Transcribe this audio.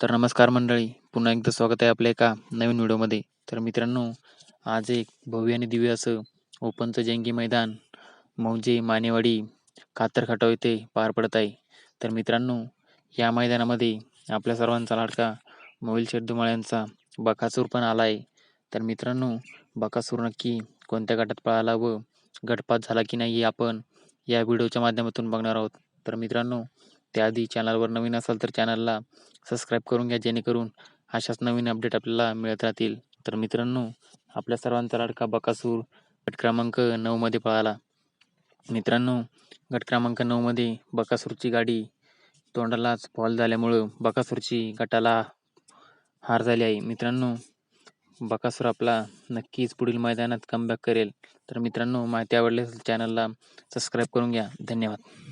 तर नमस्कार मंडळी. पुन्हा एकदा स्वागत आहे आपल्या एका नवीन व्हिडिओमध्ये. तर मित्रांनो आज एक भव्य आणि दिव्य असं ओपनचं जंगी मैदान मौजे मानेवाडी कातर खटाव येथे पार पडत आहे. तर मित्रांनो या मैदानामध्ये आपल्या सर्वांचा लाडका मोबाईल शेड्डुमाळ यांचा बकासूर पण आला आहे. तर मित्रांनो बकासूर नक्की कोणत्या गटात पळाला व गटपात झाला की नाही हे आपण या व्हिडिओच्या माध्यमातून बघणार आहोत. तर मित्रांनो त्याआधी चॅनलवर नवीन असाल तर चॅनलला सबस्क्राईब करून घ्या जेणेकरून अशाच नवीन अपडेट आपल्याला मिळत राहतील. तर मित्रांनो आपल्या सर्वांचा लाडका बकासूर गट क्रमांक नऊमध्ये पळाला. मित्रांनो गट क्रमांक नऊमध्ये बकासूरची गाडी तोंडालाच फॉल झाल्यामुळं बकासूरची गटाला हार झाली आहे. मित्रांनो बकासूर आपला नक्कीच पुढील मैदानात कमबॅक करेल. तर मित्रांनो माहिती आवडली असेल चॅनलला सबस्क्राईब करून घ्या. धन्यवाद.